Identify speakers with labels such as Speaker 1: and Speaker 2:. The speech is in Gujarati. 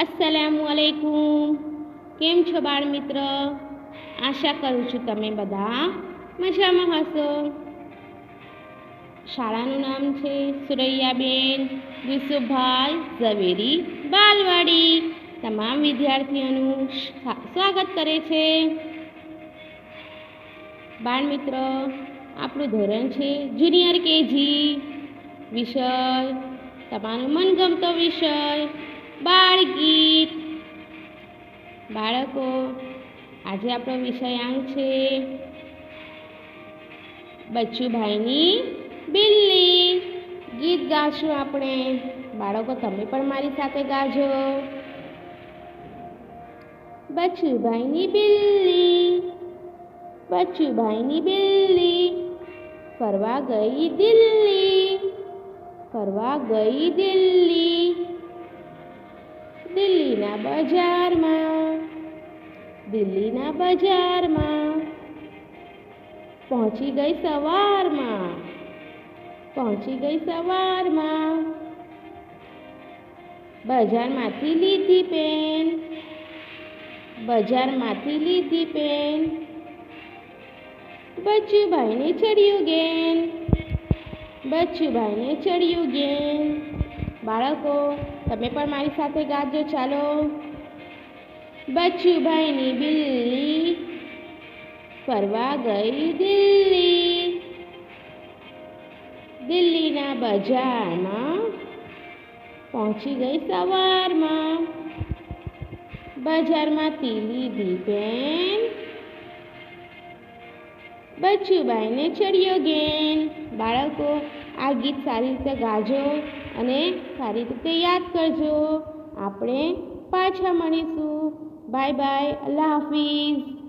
Speaker 1: અસલામુ અલૈકુમ કેમ છો બાળ મિત્ર આશા કરું છું તમે બધા મજામાં હશો. શાળાનું નામ છે સુરૈયાબેન યુસુફભાઈ ઝવેરી બાલવાડી. તમામ વિદ્યાર્થીઓનું સ્વાગત કરે છે. બાળ મિત્ર આપણું ધોરણ છે જુનિયર કેજી. વિષય, તમારો મનગમતો વિષય બાળ ગીત બાળકો, આજે આપણો વિષયાંક છે, બચ્ચુભાઈની બિલ્લી. ગીત ગાશું આપણે. બાળકો, તમે પણ મારી સાથે ગાજો. બચ્ચુભાઈની બિલ્લી બચ્ચુભાઈની બિલ્લી ફરવા ગઈ દિલ્હી, ફરવા ગઈ દિલ્હી. દિલ્હીના બજારમાં દિલ્હીના બજારમાં. પહોંચી ગઈ સવારમાં. પહોંચી ગઈ સવારમાં. બજારમાંથી લીધી પેન. બજારમાંથી લીધી પેન. બચ્ચુભાઈને ચડ્યું ગેન. બચ્ચુભાઈને ચડ્યું ગેન. બાળકો, તમે પણ મારી સાથે ગાજો, ચાલો. બચ્ચુભાઈની બિલ્લી ફરવા ગઈ દિલ્હી. દિલ્હીના બજારમાં પહોંચી ગઈ સવારમાં. બજારમાં લીધી દીપેન બચ્ચુભાઈને ચડ્યો ગેન. બાળકો, આ ગીત સારી રીતે ગાજો અને સારી રીતે યાદ કરજો. આપણે પાછા મળીશું. bye bye allah hafiz.